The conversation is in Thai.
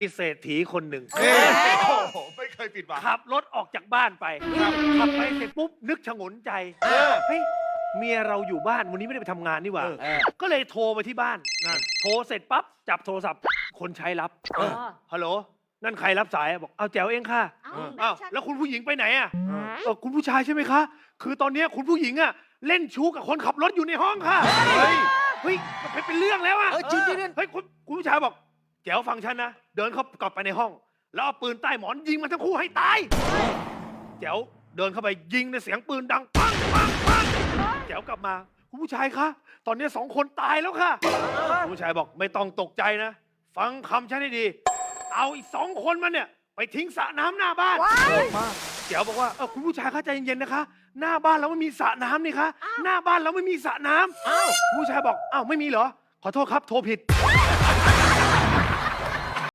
มีเศรษฐีคนหนึ่งเอ้ยโอ้โหไม่เคยผิดหวัง ขับรถออกจากบ้านไป ครับขับไปเสร็จปุ๊บนึกฉงนใจเออ เฮ้ยเมียเราอยู่บ้านวันนี้ไม่ได้ไปทำงานนี่หว่า เออ ก็เลยโทรไปที่บ้าน นั่น โทรเสร็จปั๊บจับโทรศัพท์คนใช้รับเออ ฮัลโหลนั่นใครรับสายบอกเอาแจ๋วเองค่ะเอ้าอ้าวไม่ใช่แล้วคุณผู้หญิงไปไหนอะเออคุณผู้ชายใช่ไหมคะ คือตอนเนี้ยคุณผู้หญิงอะเล่นชู้กับคนขับรถอยู่ในห้องค่ะเฮ้ยเฮ้ยมันเป็นเรื่องแล้วอะเออจริงจริงเฮ้ยคุณคุณผู้ชายบอก แจ๋วฟังฉันนะ เดินเข้ากลับไปในห้อง แล้วเอาปืนใต้หมอนยิงมันทั้งคู่ให้ตาย แจ๋วเดินเข้าไปยิงในเสียงปืนดังปังปังปังแจ๋วกลับมาคุณผู้ชายคะตอนนี้สองคนตายแล้วค่ะคุณผู้ชายบอกไม่ต้องตกใจนะ ฟังคำฉันให้ดี เอาอีกสองคนมันเนี่ย ไปทิ้งสระน้ำหน้าบ้าน ว้ายแจ๋วบอกว่าเออคุณผู้ชายเข้าใจเย็นๆนะคะ หน้าบ้านเราไม่มีสระน้ำนี่คะหน้าบ้านเราไม่มีสระน้ำอ้าวคุณผู้ชายบอกอ้าวไม่มีเหรอ ขอโทษครับโทรผิด